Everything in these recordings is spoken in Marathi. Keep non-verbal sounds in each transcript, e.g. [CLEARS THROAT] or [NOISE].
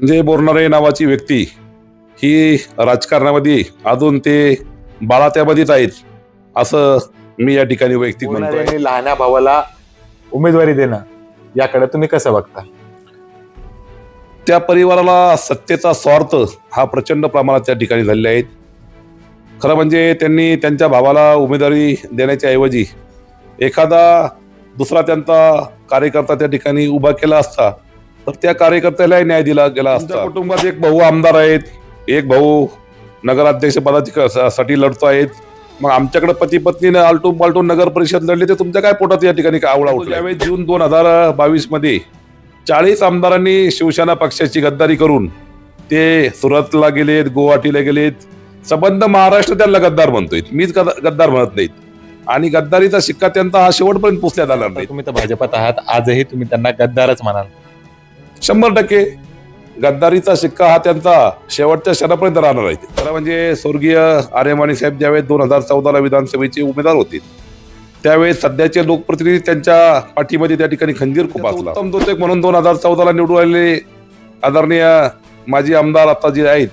संजय बोरनारे नावाची व्यक्ती. ही राजकारणामध्ये अजून ते बाळात्यामध्येच आहेत असं मी या ठिकाणी वैयक्तिक म्हणतो लहान्या भावाला उमेदवारी देणं याकडे तुम्ही कसं बघता? त्या परिवाराला सत्तेचा स्वार्थ हा प्रचंड प्रमाणात त्या ठिकाणी झालेला आहे खरं म्हणजे त्यांनी त्यांच्या भावाला उमेदवारी देण्याच्या ऐवजी एखादा दुसरा त्यांचा कार्यकर्ता त्या ठिकाणी उभा केला असता तर त्या कार्यकर्त्याला न्याय दिला गेला असता. कुटुंबात एक भाऊ आमदार आहेत एक भाऊ नगराध्यक्ष पदासाठी लढतो आहेत. मग आमच्याकडे पती पत्नीने आलटून पालटून नगर परिषद लढली तर तुमच्या काय पोटात या ठिकाणी काय आवडा उठला यावेळी जून दोन हजार बावीसमध्ये चाळीस आमदारांनी शिवसेना पक्षाची गद्दारी करून ते सुरतला गेलेत गुवाहाटीला गेलेत. संबंध महाराष्ट्र त्यांना गद्दार म्हणतोय मीच गद- गद्दार म्हणत नाहीत. आणि गद्दारीचा शिक्का त्यांचा हा शेवटपर्यंत पुसण्यात आला नाही तुम्ही तर भाजपात आहात. आजही तुम्ही त्यांना गद्दारच म्हणाल. शंभर टक्के. गद्दारीचा शिक्का हा त्यांचा शेवटच्या क्षणापर्यंत राहणार आहे खरं म्हणजे स्वर्गीय आर्यमानी साहेब ज्यावेळेस दोन हजार चौदाला विधानसभेचे उमेदवार होते त्यावेळेस सध्याचे लोकप्रतिनिधी त्यांच्या पाठीमध्ये त्या ठिकाणी खंजीर खूप असला. उत्तम दोतेक म्हणून दोन हजार चौदाला निवडून आलेले आदरणीय माजी आमदार आता जे आहेत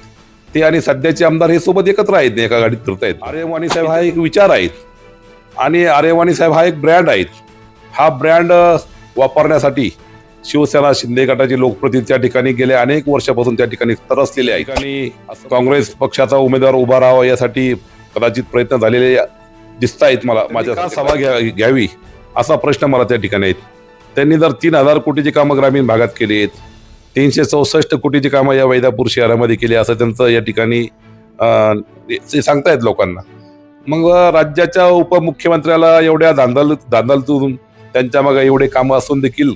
ते आणि सध्याचे आमदार हे सोबत एकत्र आहेत एका गाडीत फिरतायत. आर्यवाणी साहेब हा एक विचार आहेत. आणि आर्यवाणी साहेब हा एक ब्रँड आहेत. हा ब्रँड वापरण्यासाठी शिवसेना शिंदे गटाचे लोकप्रतिनिधी त्या ठिकाणी गेल्या अनेक वर्षापासून त्या ठिकाणी तरसलेले आहेत. ठिकाणी काँग्रेस पक्षाचा उमेदवार उभा राहावा यासाठी कदाचित प्रयत्न झालेले दिसत आहेत मला माझ्या सभा घ्या घ्यावी असा प्रश्न मला त्या ठिकाणी आहेत. त्यांनी जर तीन हजार कोटीची कामं ग्रामीण भागात केली आहेत तीनशे चौसष्ट कोटीची कामं या वैदापूर शहरामध्ये केली असं त्यांचं या ठिकाणी सांगतायत लोकांना. मग राज्याच्या उपमुख्यमंत्र्याला एवढ्या धांदल धांदलतून त्यांच्या मग एवढे कामं असून देखील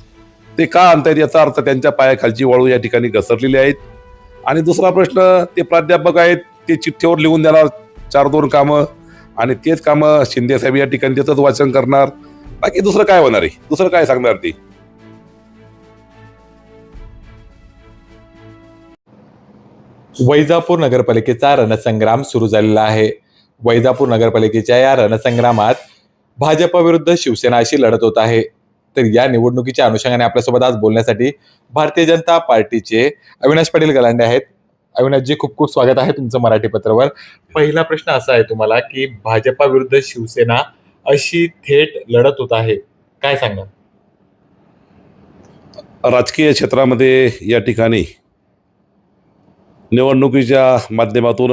ते का आणतायत याचा अर्थ त्यांच्या पायाखालची वाळू या ठिकाणी घसरलेली आहेत. आणि दुसरा प्रश्न ते प्राध्यापक आहेत ते चिठ्ठीवर लिहून देणार चार दोन कामं आणि तेच कामं शिंदे साहेब या ठिकाणी त्याचंच वाचन करणार. बाकी दुसरं काय होणार आहे? दुसरं काय सांगणार ते? वैजापूर नगरपालिकेचा रणसंग्राम सुरू झालेला आहे. वैजापूर नगरपालिकेच्या या रणसंग्रामात भाजपविरुद्ध शिवसेना अशी लढत होत आहे. तर या निवडणुकीच्या अनुषंगाने आपल्यासोबत आज बोलण्यासाठी भारतीय जनता पार्टीचे अविनाश पाटील गलांडे आहेत. अविनाशजी खूप खूप स्वागत आहे तुमचं मराठी पत्रावर. पहिला प्रश्न असा आहे तुम्हाला की भाजपा विरुद्ध शिवसेना अशी थेट लढत होत आहे. काय सांगा राजकीय क्षेत्रामध्ये या ठिकाणी निवडणुकीच्या माध्यमातून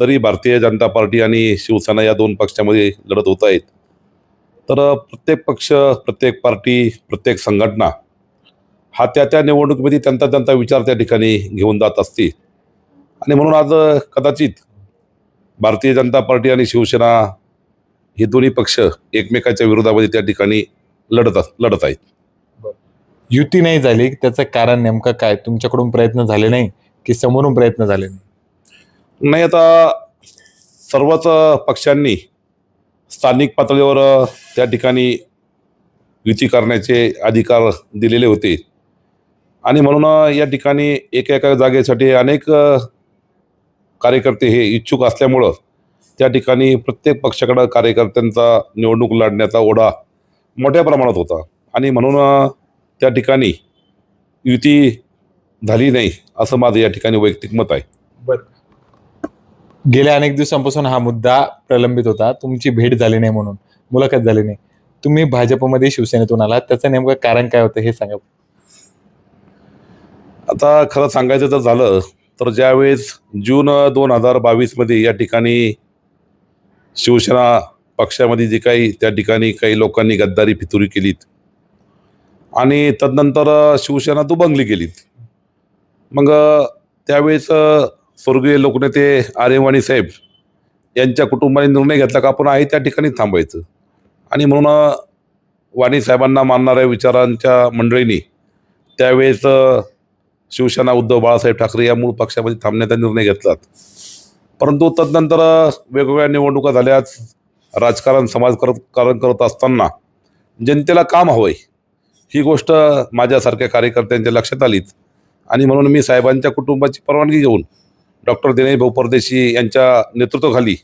जरी भारतीय जनता पार्टी आणि शिवसेना या दोन पक्षामध्ये लढत होत आहेत तर प्रत्येक पक्ष प्रत्येक पार्टी प्रत्येक संघटना हा त्या त्या निवडणुकीमध्ये त्यांचा त्यांचा विचार त्या ठिकाणी घेऊन जात असते आणि म्हणून आज कदाचित भारतीय जनता पार्टी आणि शिवसेना हे दोन्ही पक्ष एकमेकाच्या विरोधामध्ये त्या ठिकाणी लढत लढत आहेत. युती नाही झाली. त्याचं कारण नेमकं काय? तुमच्याकडून प्रयत्न झाले नाही की समोरून प्रयत्न झाले नाही? नाही आता सर्वच पक्षांनी स्थानिक पातळीवर त्या ठिकाणी युती करण्याचे अधिकार दिलेले होते. आणि म्हणून या ठिकाणी एका एका जागेसाठी अनेक कार्यकर्ते हे इच्छुक असल्यामुळं त्या ठिकाणी प्रत्येक पक्षाकडं कार्यकर्त्यांचा निवडणूक लढण्याचा ओढा मोठ्या प्रमाणात होता. आणि म्हणून त्या ठिकाणी युती झाली नाही असं माझं या ठिकाणी वैयक्तिक मत आहे. बरं. गेल्या अनेक दिवसांपासून हा मुद्दा प्रलंबित होता. तुमची भेट झाली नाही म्हणून मुलाखत झाली नाही. तुम्ही भाजपमध्ये शिवसेनेतून आलात. त्याचं नेमकं कारण काय होतं हे सांगा. आता खरं सांगायचं जर झालं तर ज्यावेळेस जून दोन हजार बावीसमध्ये या ठिकाणी शिवसेना पक्षामध्ये जे काही त्या ठिकाणी काही लोकांनी गद्दारी फितुरी केलीत. आणि तदनंतर शिवसेना दुबंगली केलीत. मग त्यावेळेस स्वर्गीय लोकनेते आर्यवाणी साहेब यांच्या कुटुंबाने निर्णय घेतला का? आपण आहे त्या ठिकाणी थांबायचं. आणि म्हणून वाणी साहेबांना मानणाऱ्या विचारांच्या मंडळींनी त्यावेळेस शिवसेना उद्धव बाळासाहेब ठाकरे या मूळ पक्षामध्ये थांबण्याचा निर्णय घेतला. परंतु तदनंतर वेगवेगळ्या निवडणुका झाल्याच राजकारण समाज कर कारण करत असताना जनतेला काम हवंय. ही गोष्ट माझ्यासारख्या कार्यकर्त्यांच्या लक्षात आलीच. आणि म्हणून मी साहेबांच्या कुटुंबाची परवानगी घेऊन डॉक्टर दिनेश भाऊ परदेशी यांच्या नेतृत्वाखाली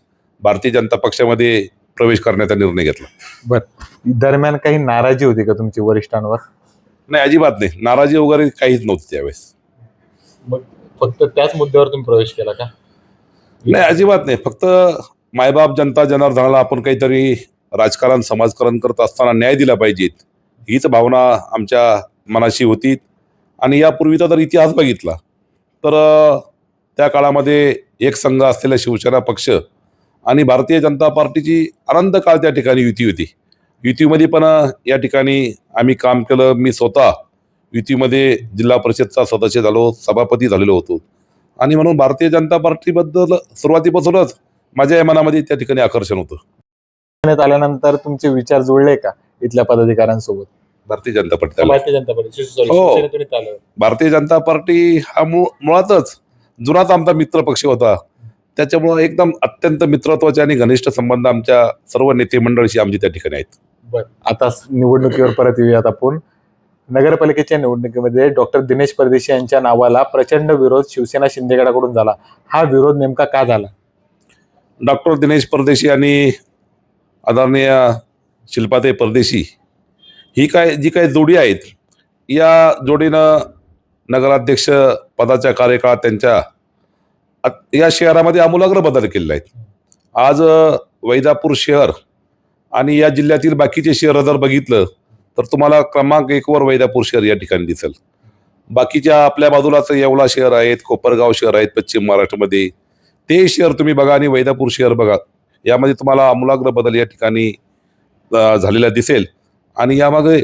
भारतीय जनता पक्षामध्ये प्रवेश करण्याचा निर्णय घेतला. दरम्यान काही नाराजी होती का तुमची वरिष्ठांवर? नाही अजिबात नाही. नाराजी वगैरे काहीच नव्हती त्यावेळेस. मग फक्त त्याच मुद्द्यावर तुम्ही प्रवेश केला का? नाही अजिबात नाही. फक्त मायबाप जनता जनार्दनाला आपण काहीतरी राजकारण समाजकारण करत असताना न्याय दिला पाहिजेत हीच भावना आमच्या मनाशी होती. आणि यापूर्वीचा जर इतिहास बघितला. तर त्या काळामध्ये एक संघ असलेला शिवसेना पक्ष आणि भारतीय जनता पार्टीची अनंत काळ त्या ठिकाणी युती होती. युतीमध्ये पण या ठिकाणी आम्ही काम केलं. मी स्वतः युतीमध्ये जिल्हा परिषदचा सदस्य झालो सभापती झालेलो होतो. आणि म्हणून भारतीय जनता पार्टीबद्दल सुरुवातीपासूनच माझ्या या मनामध्ये त्या ठिकाणी आकर्षण होतं. आल्यानंतर तुमचे विचार जुळले का इथल्या पदाधिकाऱ्यांसोबत? भारतीय जनता पार्टी. भारतीय जनता पार्टी हो. भारतीय जनता पार्टी हा मूळ मुळातच जुनाच आमचा मित्र पक्ष होता. त्याच्यामुळं एकदम अत्यंत मित्रत्वाचे आणि घनिष्ठ संबंध आमच्या सर्व नेते मंडळीशी आमचे त्या ठिकाणी आहेत. बर. आता निवडणुकीवर परत येऊयात आपण. नगरपालिकेच्या निवडणुकीमध्ये डॉक्टर दिनेश परदेशी यांच्या नावाला प्रचंड विरोध शिवसेना शिंदे गटाकडून झाला. हा विरोध नेमका का झाला? डॉक्टर दिनेश परदेशी आणि आदरणीय शिल्पाते परदेशी ही काय जी काही जोडी आहेत या जोडीनं नगराध्यक्ष पदाच्या कार्यकाळात त्यांच्या या शहरामध्ये आमूलाग्र बदल केलेले आहेत. आज वैजापूर शहर आणि या जिल्ह्यातील बाकीचे शहर जर बघितलं तर तुम्हाला क्रमांक एकवर वैजापूर शहर या ठिकाणी दिसेल. बाकीच्या आपल्या बाजूलाच येवला शहर आहेत कोपरगाव शहर आहेत पश्चिम महाराष्ट्रामध्ये ते शहर तुम्ही बघा आणि वैदापूर शहर बघा. यामध्ये तुम्हाला आमूलाग्र बदल या ठिकाणी झालेला दिसेल. आणि यामागे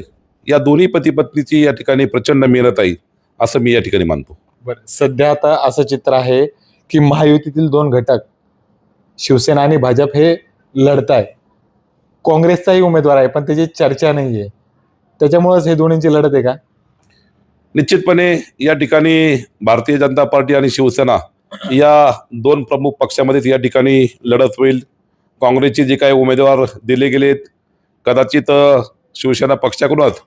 या दोन्ही पती पत्नीची या ठिकाणी प्रचंड मेहनत आहे. असं मी या ठिकाणी मानतो. बर सध्या आता असं चित्र आहे की महायुतीतील दोन घटक शिवसेना आणि भाजप हे लढत आहे काँग्रेसचाही उमेदवार आहे पण त्याची चर्चा नाही आहे त्याच्यामुळेच हे दोन्हींची लढत आहे का? निश्चितपणे या ठिकाणी भारतीय जनता पार्टी आणि शिवसेना या दोन प्रमुख पक्षामध्येच या ठिकाणी लढत होईल. काँग्रेसचे जे काही उमेदवार दिले गेलेत कदाचित शिवसेना पक्षाकडूनच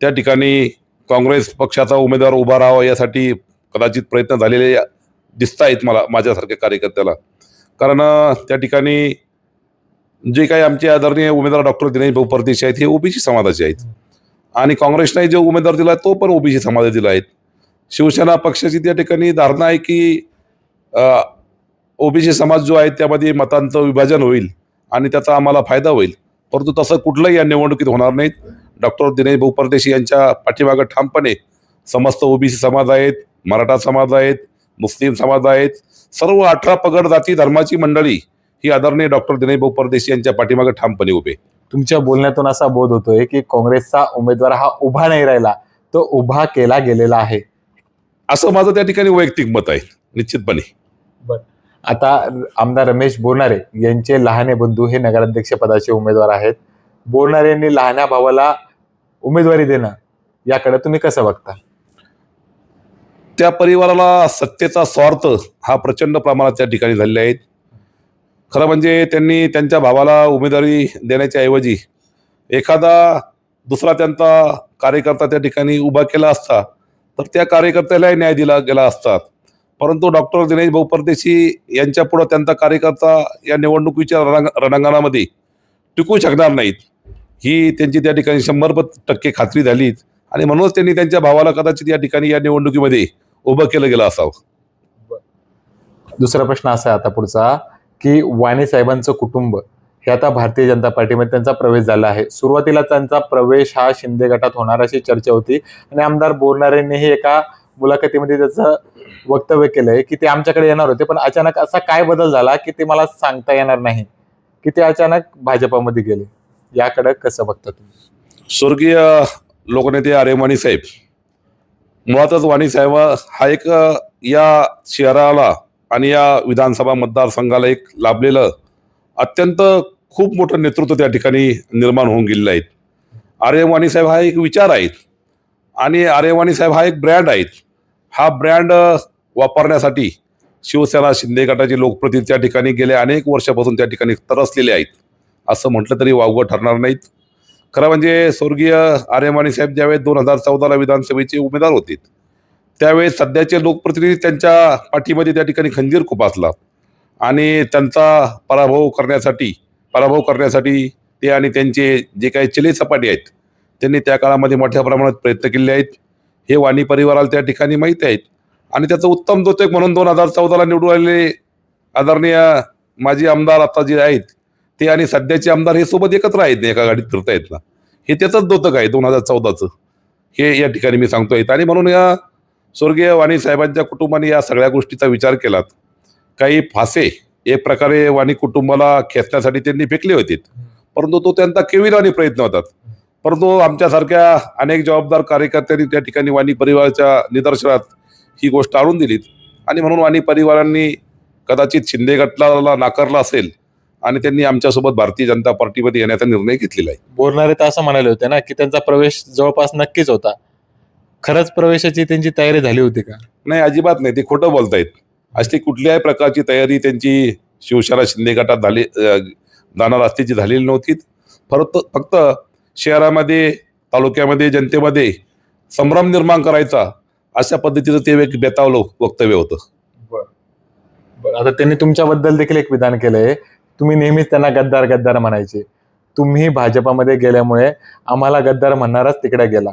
त्या ठिकाणी काँग्रेस पक्षाचा उमेदवार उभा राहावा यासाठी कदाचित प्रयत्न झालेले दिसत आहेत मला माझ्यासारख्या कार्यकर्त्याला. कारण त्या ठिकाणी जे काही आमचे आदरणीय उमेदवार डॉक्टर दिनेश भाऊ परदेशी आहेत हे ओबीसी समाजाचे आहेत. आणि काँग्रेसने जो उमेदवार दिला तो पण ओबीसी समाजात दिला आहे शिवसेना पक्षाची त्या ठिकाणी धारणा आहे की ओबीसी समाज जो आहे त्यामध्ये मतांचं विभाजन होईल आणि त्याचा आम्हाला फायदा होईल. परंतु तसं कुठलंही या निवडणुकीत होणार नाहीत. डॉक्टर दिनेश भाऊ परदेशी यांच्या पाठीमागं ठामपणे समस्त ओबीसी समाज आहेत मराठा समाज आहेत मुस्लिम समाज आहेत सर्व अठरा पगड जाती धर्माची मंडळी ही आदरणीय डॉक्टर दिनेश भाऊ परदेशी यांच्या पाठीमागं ठामपणे उभे. तुमच्या बोलण्यातून असा बोध होतोय की काँग्रेसचा उमेदवार हा उभा नाही राहिला तो उभा केला गेलेला आहे. असं माझं त्या ठिकाणी वैयक्तिक मत आहे निश्चितपणे. आता आमदार रमेश बोरनारे यांचे लहाने बंधू हे नगराध्यक्ष पदाचे उमेदवार आहेत. बोरनारे यांनी लहान्या भावाला उमेदवारी देणं याकडे तुम्ही कसं बघता? त्या परिवाराला सत्तेचा स्वार्थ हा प्रचंड प्रमाणात त्या ठिकाणी झालेला आहेत. खरं म्हणजे त्यांनी त्यांच्या भावाला उमेदवारी देण्याच्या ऐवजी एखादा दुसरा त्यांचा कार्यकर्ता त्या ठिकाणी उभा केला असता तर त्या कार्यकर्त्यालाही न्याय दिला गेला असता. परंतु डॉक्टर दिनेश भाऊ परदेशी यांच्यापुढं त्यांचा कार्यकर्ता या निवडणुकीच्या रणांग रणांगणामध्ये टिकू शकणार नाहीत. ही त्यांची त्या ठिकाणी शंभर टक्के खात्री झालीच आणि म्हणूनच त्यांनी त्यांच्या भावाला कदाचित या ठिकाणी या निवडणुकीमध्ये उभं केलं गेलं असावं. दुसरा प्रश्न असा आहे आता पुढचा की वाणी साहेबांचं कुटुंब हे आता भारतीय जनता पार्टीमध्ये त्यांचा प्रवेश झाला आहे. सुरुवातीला त्यांचा प्रवेश हा शिंदे गटात होणार अशी चर्चा होती. आणि आमदार बोलणाऱ्यांनीही एका मुलाखतीमध्ये त्याचं वक्तव्य केलंय की ते आमच्याकडे येणार होते पण अचानक असा काय बदल झाला की ते मला सांगता येणार नाही की ते अचानक भाजपामध्ये गेले? याकडे कसं बघता तुम्ही? स्वर्गीय लोकनेते आर्य वाणी साहेब मुळातच वाणी साहेब हा एक या शहराला आणि या विधानसभा मतदारसंघाला एक लाभलेलं अत्यंत खूप मोठं नेतृत्व त्या ठिकाणी निर्माण होऊन गेलेलं आहे. आर्यवाणी साहेब हा एक विचार आहेत आणि आर्यवाणी साहेब हा एक ब्रँड आहेत. हा ब्रँड वापरण्यासाठी शिवसेना शिंदे गटाचे लोकप्रतिनिधी त्या ठिकाणी गेल्या अनेक वर्षापासून त्या ठिकाणी तरसलेले आहेत. असं म्हटलं तरी वावगं ठरणार नाहीत. खरं म्हणजे स्वर्गीय आर्यमाणी साहेब ज्यावेळेस दोन हजार चौदाला विधानसभेचे उमेदवार होते त्यावेळेस सध्याचे लोकप्रतिनिधी त्यांच्या पाठीमध्ये त्या ठिकाणी खंजीर खुपासला आणि त्यांचा पराभव करण्यासाठी पराभव करण्यासाठी ते आणि त्यांचे जे काही चिले सपाटी आहेत त्यांनी त्या काळामध्ये मोठ्या प्रमाणात प्रयत्न केले आहेत. हे वाणी परिवाराला त्या ठिकाणी माहीत आहेत. आणि त्याचं उत्तम द्योतक म्हणून दोन हजार चौदाला निवडून आलेले आदरणीय माजी आमदार आता जे आहेत ते आणि सध्याचे आमदार हे सोबत एकत्र आहेत ना एका गाडीत फिरतायत ना. हे त्याचंच दोतक आहे दोन हजार चौदाचं. हे या ठिकाणी मी सांगतोय. आणि म्हणून या स्वर्गीय वाणी साहेबांच्या कुटुंबाने या सगळ्या गोष्टीचा विचार केलात. काही फासे एक प्रकारे वाणी कुटुंबाला खेचण्यासाठी त्यांनी फेकले होते. परंतु तो त्यांचा केविलानी प्रयत्न होतात परंतु आमच्यासारख्या अनेक जबाबदार कार्यकर्त्यांनी त्या ठिकाणी वाणी परिवाराच्या निदर्शनात ही गोष्ट आणून दिलीत. आणि म्हणून वाणी परिवारांनी कदाचित शिंदे गटला नाकारला असेल आणि त्यांनी आमच्यासोबत भारतीय जनता पार्टीमध्ये येण्याचा निर्णय घेतलेला आहे. बोलणारे तर असं म्हणाले होते ना की त्यांचा प्रवेश जवळपास नक्कीच होता. खरंच प्रवेशाची त्यांची तयारी झाली होती का? नाही अजिबात नाही. ते खोटं बोलतायत. अशी कुठल्याही प्रकारची तयारी त्यांची शिवसेना शिंदे गटात झाली जाणार असल्याची झालेली नव्हती. फक्त फक्त शहरामध्ये तालुक्यामध्ये जनतेमध्ये संभ्रम निर्माण करायचा अशा पद्धतीचं ते एक बेतावलं वक्तव्य होतं. बरं, आता त्यांनी तुमच्याबद्दल देखील एक विधान केलंय. तुम्ही नेहमीच त्यांना गद्दार गद्दार म्हणायचे. तुम्ही भाजपामध्ये गेल्यामुळे आम्हाला गद्दार म्हणणारच तिकडे गेला.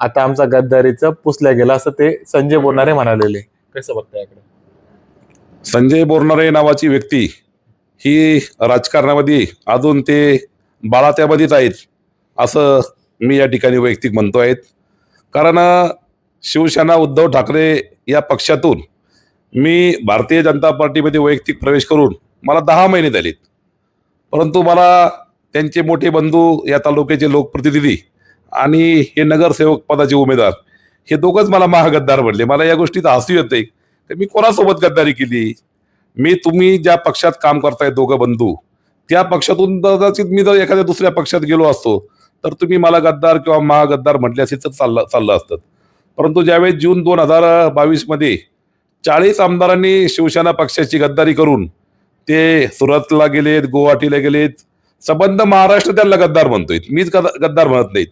आता आमचा गद्दारीचं पुसल्या गेला असं ते संजय बोलणारे म्हणालेले. कसं बघताय याकडे संजय बोरनारे नावाची व्यक्ती ही राजकारणामध्ये अजून ते बाळात्यामध्येच आहेत असं मी या ठिकाणी वैयक्तिक म्हणतो आहेत कारण शिवसेना उद्धव ठाकरे या पक्षातून मी भारतीय जनता पार्टीमध्ये वैयक्तिक प्रवेश करून मला दहा महिने झालेत. परंतु मला त्यांचे मोठे बंधू या तालुक्याचे लोकप्रतिनिधी आणि हे नगरसेवक पदाचे उमेदवार हे दोघंच मला महागद्दार म्हणले. मला या गोष्टीत हसू येते तर मी कोणासोबत गद्दारी केली? मी तुम्ही ज्या पक्षात काम करताय दोघं बंधू त्या पक्षातून कदाचित मी जर एखाद्या दुसऱ्या पक्षात गेलो असतो तर तुम्ही मला गद्दार किंवा महागद्दार म्हटले असे तर चाललं चाललं असतं. परंतु ज्यावेळेस जून दोन हजार बावीसमध्ये चाळीस आमदारांनी शिवसेना पक्षाची गद्दारी करून ते सुरतला गेलेत गुवाहाटीला गेलेत. संबंध महाराष्ट्र त्यांना गद्दार म्हणतोय. मीच गद- गद्दार म्हणत नाहीत.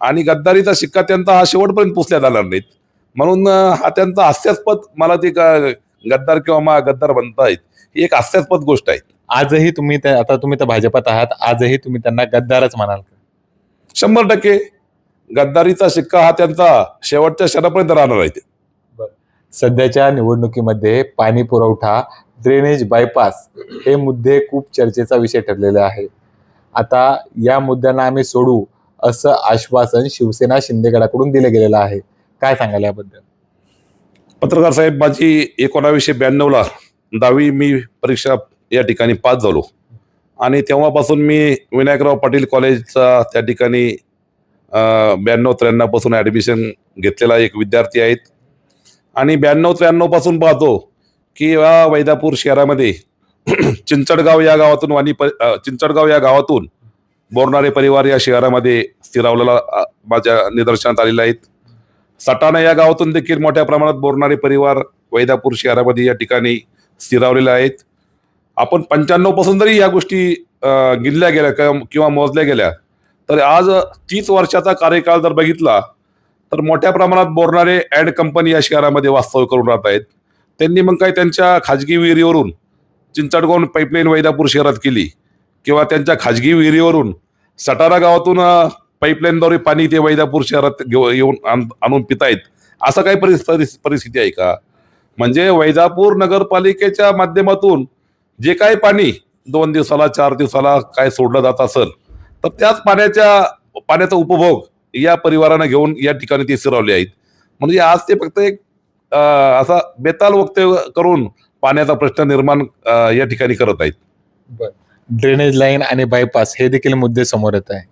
आणि गद्दारीचा शिक्का त्यांचा हा शेवटपर्यंत पुसल्या जाणार नाहीत. म्हणून हा त्यांचा हास्यास्पद मला ते गद्दार किंवा मा गद्दार म्हणतायत ही एक हास्यास्पद गोष्ट आहे. आजही तुम्ही आता तुम्ही तर भाजपात आहात. आजही तुम्ही त्यांना गद्दारच म्हणाल का? शंभर टक्के. गद्दारीचा शिक्का हा त्यांचा शेवटच्या क्षणापर्यंत राहणार आहे सध्याच्या निवडणुकीमध्ये पाणी पुरवठा ड्रेनेज बायपास हे मुद्दे खूप चर्चेचा विषय ठरलेले आहे. आता या मुद्द्यांना आम्ही सोडू असं आश्वासन शिवसेना शिंदेगडाकडून दिलं गेलेलं आहे. काय सांगाल याबद्दल? पत्रकार साहेब माझी एकोणावीसशे ब्याण्णवला दहावी मी परीक्षा या ठिकाणी पास झालो. आणि तेव्हापासून मी विनायकराव पाटील कॉलेजचा त्या ठिकाणी ब्याण्णव त्र्याण्णवपासून ॲडमिशन घेतलेला एक विद्यार्थी आहेत. आणि ब्याण्णव त्र्याण्णवपासून पाहतो की या वैदापूर शहरामध्ये [CLEARS THROAT] चिंचडगाव या गावातून वाणी चिंचडगाव या गावातून बोरणारे परिवार या शहरामध्ये स्थिरावलेला माझ्या निदर्शनात आलेले आहेत. सटाणा या गावातून देखील मोठ्या प्रमाणात बोरणारे परिवार वैदापूर शहरामध्ये या ठिकाणी स्थिरावलेले आहेत. आपण पंच्याण्णवपासून जरी या गोष्टी गिनल्या गेल्या किंवा- किंवा मोजल्या गेल्या तर आज तीस वर्षाचा कार्यकाळ जर बघितला तर मोठ्या प्रमाणात बोरणारे ॲड कंपनी या शहरामध्ये वास्तव्य करून राहत आहेत. त्यांनी मग काय त्यांच्या खाजगी विहिरीवरून चिंचडगाव पाईपलाईन वैदापूर शहरात केली. किंवा त्यांच्या खाजगी विहिरीवरून सटारा गावातून पाईपलाईनद्वारे पाणी ते वैदापूर शहरात घेऊ येऊन आण- आणून पितायत. असं काही परिस- परिस्थिती आहे का? म्हणजे वैजापूर नगरपालिकेच्या माध्यमातून जे काही पाणी दोन दिवसाला चार दिवसाला काय सोडलं जात असेल तर त्याच पाण्याच्या पाण्याचा उपभोग या परिवारानं घेऊन या ठिकाणी ते स्थिरावले आहेत. म्हणजे आज ते फक्त एक असा बेताल वक्तव्य करून पाण्याचा प्रश्न निर्माण या ठिकाणी करत आहेत. ड्रेनेज लाईन आणि बायपास हे देखील मुद्दे समोर येत आहे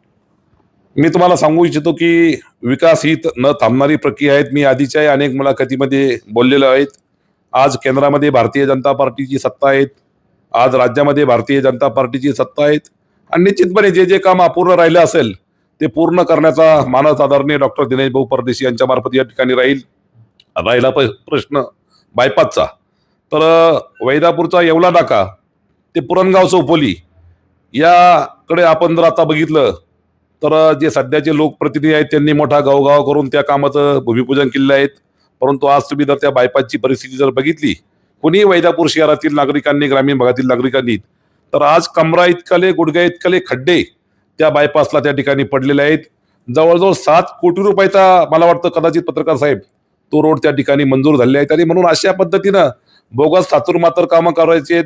मी तुम्हाला सांगू इच्छितो की विकास ही न थांबणारी प्रक्रिया आहेत. मी आधीच्याही अनेक मुलाखतीमध्ये बोललेलो आहेत. आज केंद्रामध्ये भारतीय जनता पार्टीची सत्ता आहेत. आज राज्यामध्ये भारतीय जनता पार्टीची सत्ता आहेत. आणि निश्चितपणे जे जे काम अपूर्ण राहिलं असेल ते पूर्ण करण्याचा मानस आदरणीय डॉक्टर दिनेश भाऊ परदेशी यांच्या मार्फत या ठिकाणी राहील. राहिला प- प्रश्न बायपासचा तर वैदापूरचा येवला नाका ते पुरणगाव चौपोली याकडे आपण जर आता बघितलं तर जे सध्याचे लोकप्रतिनिधी आहेत त्यांनी मोठा गावगाव करून त्या कामाचं भूमिपूजन केलेलं आहे परंतु आज तुम्ही जर त्या बायपासची परिस्थिती जर बघितली कुणी वैदापूर शहरातील नागरिकांनी ग्रामीण भागातील नागरिकांनी तर आज कमरा इतकले गुडघ्या इतकले खड्डे त्या बायपासला त्या ठिकाणी पडलेले आहेत. जवळजवळ सात कोटी रुपयाचा मला वाटतं कदाचित पत्रकार साहेब तो रोड त्या ठिकाणी मंजूर झाले आहेत. आणि म्हणून अशा पद्धतीनं बोगस थातूर मात्र कामं करायचे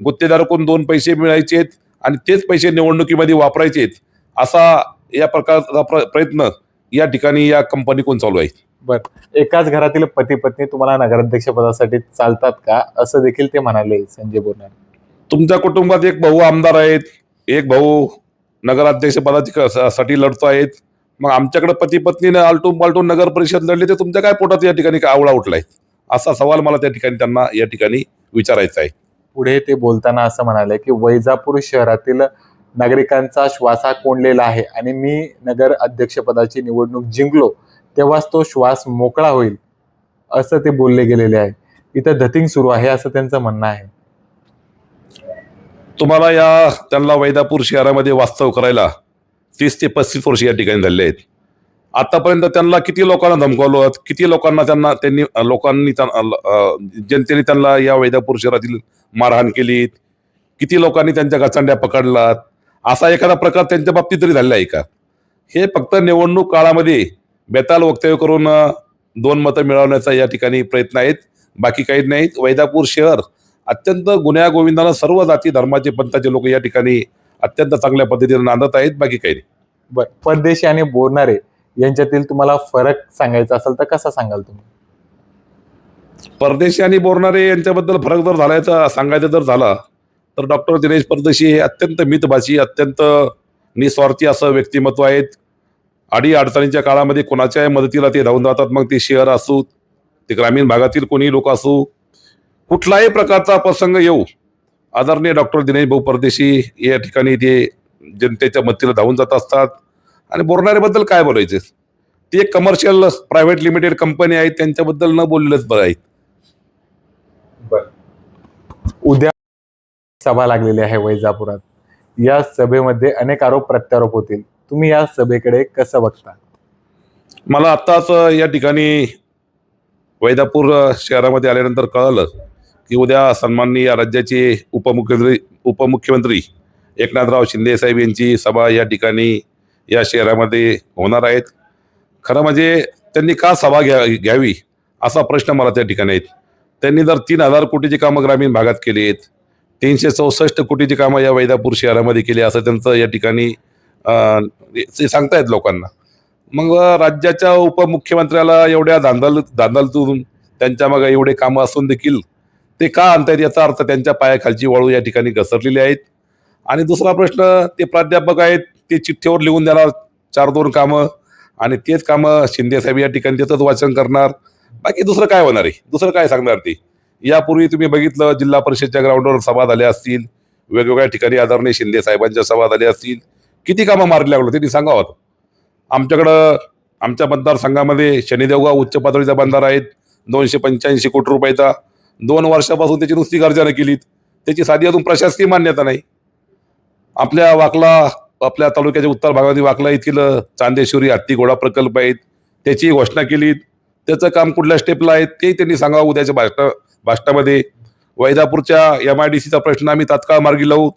गुत्तेदाराकडून दोन पैसे मिळायचेत आणि तेच पैसे निवडणुकीमध्ये वापरायचेत असा या प्रकारचा प्र- प्रयत्न या ठिकाणी या कंपनीकडून चालू आहे. एकाच घरातील पती पत्नी तुम्हाला नगराध्यक्ष पदासाठी चालतात का? असं देखील ते म्हणाले संजय बोरणार तुमच्या कुटुंबात एक भाऊ आमदार आहेत. एक भाऊ नगराध्यक्ष पदाची साठी लढतो आहेत. मग आमच्याकडे पती पत्नीने आलटून पालटून नगर परिषद लढली तर तुमच्या काय पोटात या ठिकाणी काय आवडा उठलाय? असा सवाल मला त्या ठिकाणी त्यांना या ठिकाणी विचारायचा आहे. पुढे ते बोलताना असं म्हणाले की वैजापूर शहरातील नागरिकांचा श्वास हा कोंडलेला आहे आणि मी नगर अध्यक्षपदाची निवडणूक जिंकलो तेव्हाच तो श्वास मोकळा होईल असं ते बोलले गेलेले आहे. इथं धतिंग सुरू आहे असं त्यांचं म्हणणं आहे. तुम्हाला या त्यांना वैदापूर शहरामध्ये वास्तव करायला तीस ते पस्तीस वर्ष या ठिकाणी झाले आहेत. आतापर्यंत त्यांना किती लोकांना धमकावलं किती लोकांना त्यांना त्यांनी लोकांनी त्यां- जनतेने त्यांना या वैदापूर शहरातील मारहाण केली? किती लोकांनी त्यांच्या गचांड्या पकडलात? असा एखादा प्रकार त्यांच्या बाबतीत तरी झालेला आहे का? हे फक्त निवडणूक काळामध्ये बेताल वक्तव्य करून दोन मतं मिळवण्याचा या ठिकाणी प्रयत्न आहेत. बाकी काही नाहीत. वैदापूर शहर अत्यंत गुन्ह्या गोविंदानं सर्व जाती धर्माचे पंथाचे लोक या ठिकाणी अत्यंत चांगल्या पद्धतीने नांदत आहेत बाकी काही नाही. बर परदेशी आणि बोलणारे यांच्यातील तुम्हाला फरक सांगायचा असेल तर कसा सांगाल तुम्ही? परदेशी आणि बोलणारे यांच्याबद्दल फरक जर झाल्याचा सांगायचा जर झाला तर डॉक्टर दिनेश परदेशी हे अत्यंत मितभाषी अत्यंत निस्वार्थी असं व्यक्तिमत्व आहेत. अडी अडचणीच्या काळामध्ये कोणाच्याही मदतीला ते धावून जातात मग ते शहर असू ते ग्रामीण भागातील कोणी लोक असू. कुठलाही प्रकारचा प्रसंग येऊ आदरणीय डॉक्टर दिनेश भाऊ परदेशी या ठिकाणी ते जनतेच्या मदतीला धावून जात असतात. आणि बोलणाऱ्याबद्दल काय बोलायचे? ती एक कमर्शियल प्रायव्हेट लिमिटेड कंपनी आहे त्यांच्याबद्दल न बोललेलंच बरं आहे. उद्या सभा लागलेली आहे वैजापुरात. या सभेमध्ये अनेक आरोप प्रत्यारोप होतील. तुम्ही या सभेकडे कसं बघता? मला आत्ताच या ठिकाणी वैदापूर शहरामध्ये आल्यानंतर कळलं. की उद्या सन्माननीय या राज्याचे उपमुख्यमंत्री उपमुख्यमंत्री एकनाथराव शिंदे साहेब यांची सभा या ठिकाणी या शहरामध्ये होणार आहेत. खरं म्हणजे त्यांनी का सभा घ्या घ्यावी असा प्रश्न मला त्या ठिकाणी आहेत. त्यांनी जर तीन हजार कोटीची कामं ग्रामीण भागात केली आहेत तीनशे चौसष्ट कोटीची कामं या वैदापूर शहरामध्ये केली असं त्यांचं या ठिकाणी सांगतायत लोकांना. मग राज्याच्या उपमुख्यमंत्र्याला एवढ्या धांदल धांदलतून त्यांच्या मग एवढे कामं असून देखील ते का आणतायत याचा अर्थ त्यांच्या पायाखालची वाळू या ठिकाणी घसरलेली आहेत. आणि दुसरा प्रश्न ते प्राध्यापक आहेत ते चिठ्ठीवर लिहून देणार चार दोन कामं. आणि तेच कामं शिंदेसाहेब या ठिकाणी त्याचंच वाचन करणार. बाकी दुसरं काय होणार आहे? दुसरं काय सांगणार ते? यापूर्वी तुम्ही बघितलं जिल्हा परिषदच्या ग्राउंडवर सभा झाल्या असतील. वेगवेगळ्या ठिकाणी आदरणीय शिंदे साहेबांच्या सभा झाल्या असतील. किती कामं मारली लागलो त्यांनी सांगावं आमच्याकडं आमच्या मतदारसंघामध्ये शनिदेवगाव उच्च पातळीचा बंधारा आहेत. दोनशे पंच्याऐंशी कोटी रुपयाचा दोन वर्षापासून त्याची नुसती गर्जना केलीत. त्याची साधी अजून प्रशासकीय मान्यता नाही. आपल्या वाकला आपल्या तालुक्याच्या उत्तर भागामध्ये वाकला येथील चांदेश्वरी हत्ती घोडा प्रकल्प आहेत. त्याची घोषणा केली त्याचं काम कुठल्या स्टेपला आहे ते त्यांनी सांगावं उद्याच्या भाषण भाषणामध्ये. वैदापूरच्या एम आय डी सीचा प्रश्न आम्ही तात्काळ मार्गी लावू.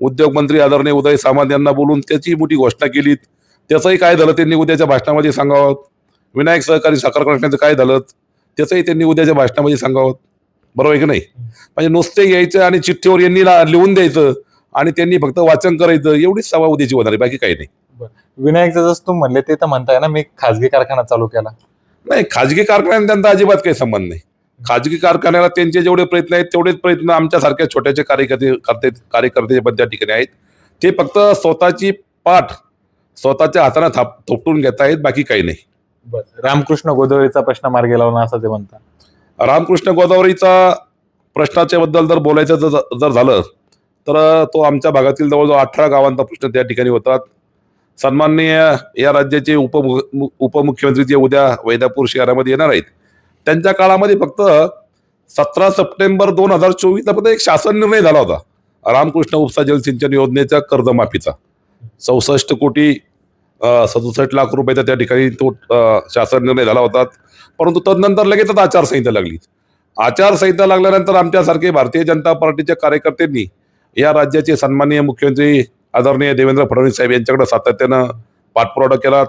उद्योगमंत्री आदरणीय उदय सामंत यांना बोलून त्याची मोठी घोषणा केली त्याचंही काय झालं त्यांनी उद्याच्या भाषणामध्ये सांगावं. विनायक सहकारी साखर कारखान्याचं काय झालं? त्याचंही त्यांनी उद्याच्या भाषणामध्ये सांगावं. बरोबर आहे की नाही? म्हणजे नुसते यायचं आणि चिठ्ठीवर यांनी लिहून द्यायचं आणि त्यांनी फक्त वाचन करायचं एवढीच सभा उद्याची होणार आहे बाकी काही नाही. विनायक जसं तुम्ही म्हणले ते तर म्हणताय ना मी खासगी कारखाना चालू केला. नाही खाजगी कारखान्याने त्यांचा अजिबात काही संबंध नाही. खाजगी कारखान्याला त्यांचे जेवढे प्रयत्न आहेत तेवढेच प्रयत्न आमच्यासारख्या छोट्याचे कार्यकर्ते करते कार्यकर्ते पण त्या ठिकाणी आहेत. ते फक्त स्वतःची पाठ स्वतःच्या हाताने थाप थोपटून घेत आहेत बाकी काही नाही. रामकृष्ण गोदावरीचा प्रश्न मार्गी लावला असं ते म्हणतात. रामकृष्ण गोदावरीचा प्रश्नाच्या बद्दल जर बोलायचं जर जर झालं तर तो आमच्या भागातील जवळजवळ अठरा गावांचा प्रश्न त्या ठिकाणी होतात सन्माननीय या राज्याचे उपमु उपमुख्यमंत्री जे उद्या वैदापूर शहरामध्ये येणार आहेत त्यांच्या काळामध्ये फक्त सतरा सप्टेंबर दोन हजार चोवीसला फक्त एक शासन निर्णय झाला होता. रामकृष्ण उपसा जलसिंचन योजनेच्या कर्जमाफीचा. चौसष्ट कोटी सदुसष्ट लाख रुपयाचा त्या ठिकाणी तो शासन निर्णय झाला होता. परंतु तदनंतर लगेचच आचारसंहिता लागली. आचारसंहिता लागल्यानंतर आमच्यासारखे भारतीय जनता पार्टीच्या कार्यकर्त्यांनी या राज्याचे सन्माननीय मुख्यमंत्री आदरणीय देवेंद्र फडणवीस साहेब यांच्याकडे सातत्यानं पाठपुरावा केला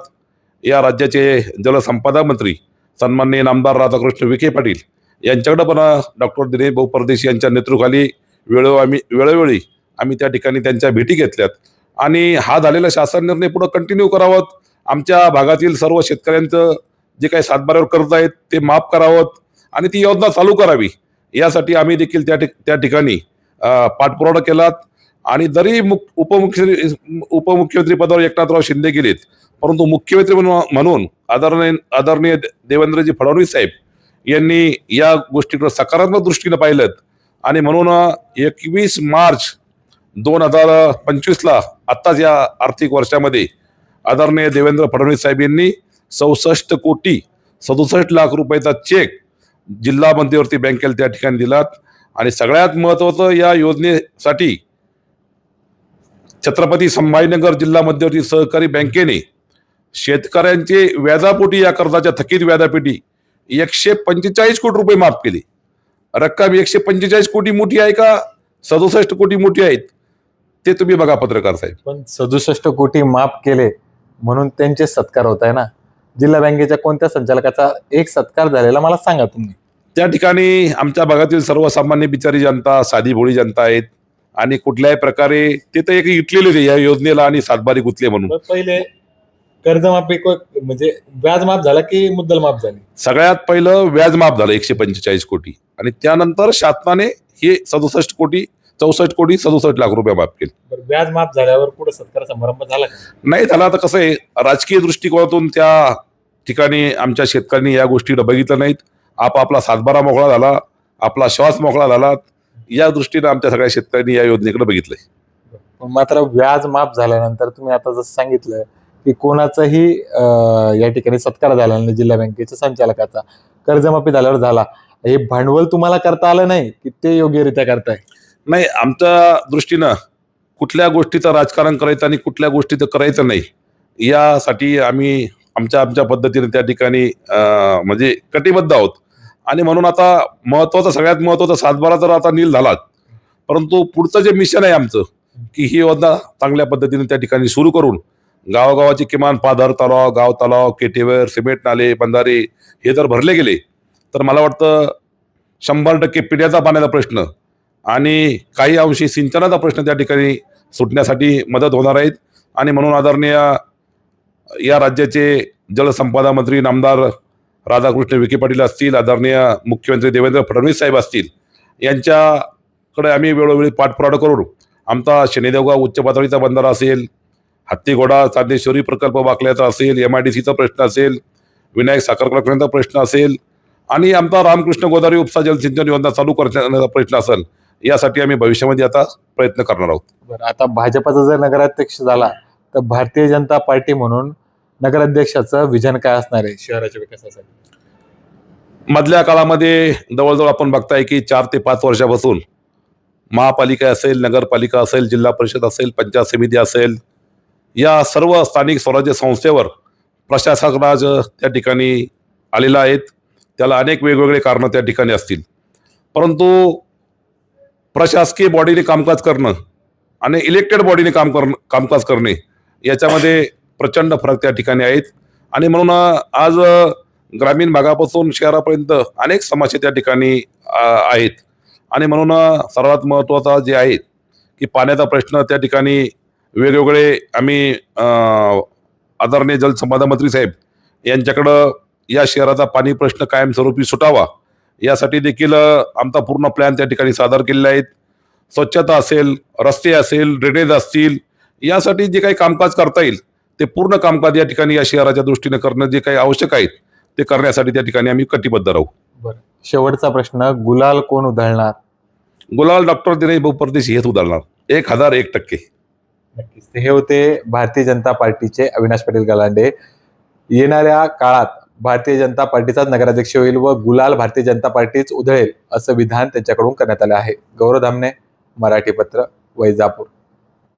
या राज्याचे जलसंपदा मंत्री सन्माननीय नामदार राधाकृष्ण विखे पाटील यांच्याकडे पण डॉक्टर दिनेश भाऊ परदेशी यांच्या नेतृत्वाखाली वेळो आम्ही वेळोवेळी आम्ही त्या ठिकाणी त्यांच्या भेटी घेतल्यात. आणि हा झालेला शासन निर्णय पुढे कंटिन्यू करावत आमच्या भागातील सर्व शेतकऱ्यांचं जे काही सातबाऱ्यावर कर्ज आहेत ते माफ करावं आणि ती योजना चालू करावी. यासाठी आम्ही देखील त्या त्या ठिकाणी पाठपुरावा केलात. आणि जरी मुख उपमुख्य उपमुख्यमंत्री पदावर एकनाथराव शिंदे गेलेत परंतु मुख्यमंत्री म्हणून म्हणून आदरणीय आदरणीय देवेंद्रजी फडणवीस साहेब यांनी या गोष्टीकडे सकारात्मक दृष्टीने पाहिलं आणि म्हणून एकवीस मार्च दोन हजार पंचवीसला आत्ताच या आर्थिक वर्षामध्ये आदरणीय देवेंद्र फडणवीस साहेब यांनी चौसष्ट कोटी सदुसष्ट लाख रुपयाचा चेक जिल्हा मध्यवर्ती बँकेला त्या ठिकाणी दिलात. आणि सगळ्यात महत्त्वाचं या योजनेसाठी छत्रपती संभाजीनगर जिल्हा मध्यवर्ती सहकारी बँकेने शेतकऱ्यांचे व्याजापोटी या कर्जाच्या थकीत व्याजापेटी एकशे पंचेचाळीस कोटी रुपये माफ केले. रक्कम एकशे पंचेचाळीस कोटी मोठी आहे का? सदुसष्ट कोटी मोठी आहेत. ते तुम्ही बघा पत्रकार साहेब. पण सदुसष्ट कोटी माफ केले म्हणून त्यांचे सत्कार होत आहे ना? जिल्हा बँकेच्या कोणत्या संचालकाचा एक सत्कार झालेला मला सांगा तुम्ही. त्या ठिकाणी आमच्या भागातील सर्वसामान्य बिचारी जनता साधी भोळी जनता आहेत आणि कुठल्याही प्रकारे ते तर एक इटलेलेच आहे या योजनेला आणि सातबारी गुंतले म्हणून. पहिले कर्जमाफी को- म्हणजे व्याज माफ झाला की मुद्दल माफ झाली? सगळ्यात पहिलं व्याज माफ झालं एकशे पंचेचाळीस कोटी आणि त्यानंतर शासनाने हे सदुसष्ट कोटी चौसष्ट कोटी सदुसष्ट लाख रुपये माफ केले. बरं, व्याज माफ झाल्यावर पुढे सत्कार समारंभ झाला का? नाही झाला तर कसं आहे राजकीय दृष्टिकोनातून त्या ठिकाणी आमच्या शेतकऱ्यांनी या गोष्टीला बघितलं नाहीत. आपापला सातबारा मोकळा झाला आपला श्वास मोकळा झाला. या दृष्टीने आमच्या सगळ्या शेतकऱ्यांनी या योजनेकडे बघितलंय. पण मात्र व्याज माफ झाल्यानंतर तुम्ही आता जसं सांगितलं की कोणाचाही अं, या ठिकाणी सत्कार झाला नाही जिल्हा बँकेच्या संचालकाचा. कर्जमाफी झाल्यावर झाला. हे भांडवल तुम्हाला करता आलं नाही की ते योग्यरित्या करताय? नाही आमच्या दृष्टीनं कुठल्या गोष्टीचं राजकारण करायचं आणि कुठल्या गोष्टीचं करायचं नाही. यासाठी आम्ही आमच्या आमच्या पद्धतीने त्या ठिकाणी म्हणजे कटिबद्ध आहोत. आणि म्हणून आता महत्त्वाचा सगळ्यात महत्त्वाचा सातबारा तर आता नील झालाच परंतु पुढचं जे मिशन आहे आमचं की ही योजना चांगल्या पद्धतीने त्या ठिकाणी सुरू करून गावागावाची किमान पाधार तलाव गाव तलाव केटेवर सिमेंट नाले बंधारे हे जर भरले गेले तर मला वाटतं शंभर टक्के पिण्याचा पाण्याचा प्रश्न आणि काही अंशी सिंचनाचा प्रश्न त्या ठिकाणी सुटण्यासाठी मदत होणार आहेत. आणि म्हणून आदरणीय या राज्याचे जलसंपदा मंत्री नामदार राधाकृष्ण विखे पाटील असतील आदरणीय मुख्यमंत्री देवेंद्र फडणवीस साहेब असतील यांच्याकडे आम्ही वेळोवेळी पाठपुरावा करून आमचा शनिदेवगाव उच्च पातळीचा बंधारा असेल हत्तीघोडा चांदेश्वरी प्रकल्प वाकल्याचा असेल एम आय डी सीचा प्रश्न असेल विनायक साखर कारखान्याचा प्रश्न असेल आणि आमचा रामकृष्ण गोदावरी उपसा जलसिंचन योजना चालू करण्याचा प्रश्न असेल यासाठी आम्ही भविष्यामध्ये आता प्रयत्न करणार आहोत. बरं आता भाजपाचा जर नगराध्यक्ष झाला तर भारतीय जनता पार्टी म्हणून नगराध्यक्षाचं विजन काय असणार आहे शहराच्या विकासासाठी? मधल्या काळामध्ये जवळजवळ आपण बघताय की चार ते पाच वर्षापासून महापालिका असेल नगरपालिका असेल जिल्हा परिषद असेल पंचायत समिती असेल या सर्व स्थानिक स्वराज्य संस्थेवर प्रशासक राज त्या ठिकाणी आलेला आहेत. त्याला अनेक वेगवेगळे कारणं त्या ठिकाणी असतील. परंतु प्रशासकीय बॉडीने कामकाज करणं आणि इलेक्टेड बॉडीने काम करणं कामकाज करणे याच्यामध्ये प्रचंड फरक त्या ठिकाणी आहेत. आणि म्हणून आज ग्रामीण भागापासून शहरापर्यंत अनेक समस्या त्या ठिकाणी आहेत. आणि म्हणून सर्वात महत्त्वाचा जे आहे की पाण्याचा प्रश्न त्या ठिकाणी वेगवेगळे आम्ही आदरणीय जलसंपदा मंत्री साहेब यांच्याकडं या शहराचा पाणी प्रश्न कायमस्वरूपी सुटावा यासाठी देखील आमचा पूर्ण प्लॅन त्या ठिकाणी सादर केलेला आहे. स्वच्छता असेल रस्ते असेल ड्रेनेज असतील यासाठी जे काही कामकाज करता येईल ते पूर्ण कामकाज या ठिकाणी या शहराच्या दृष्टीने करणं जे काही आवश्यक आहेत ते करण्यासाठी त्या ठिकाणी आम्ही कटिबद्ध राहू. बरं. शेवटचा प्रश्न गुलाल कोण उधळणार? गुलाल डॉक्टर दिनेश भाऊ परदेशी हेच उदाहरणार एक हजार एक टक्के. नक्कीच. हे होते भारतीय जनता पार्टीचे अविनाश पाटील गलांडे. येणाऱ्या काळात भारतीय जनता पार्टीचाच नगराध्यक्ष होईल व गुलाल भारतीय जनता पार्टीच उधळेल असं विधान त्यांच्याकडून करण्यात आलं आहे. गौरव धामणे मराठी पत्र वैजापूर.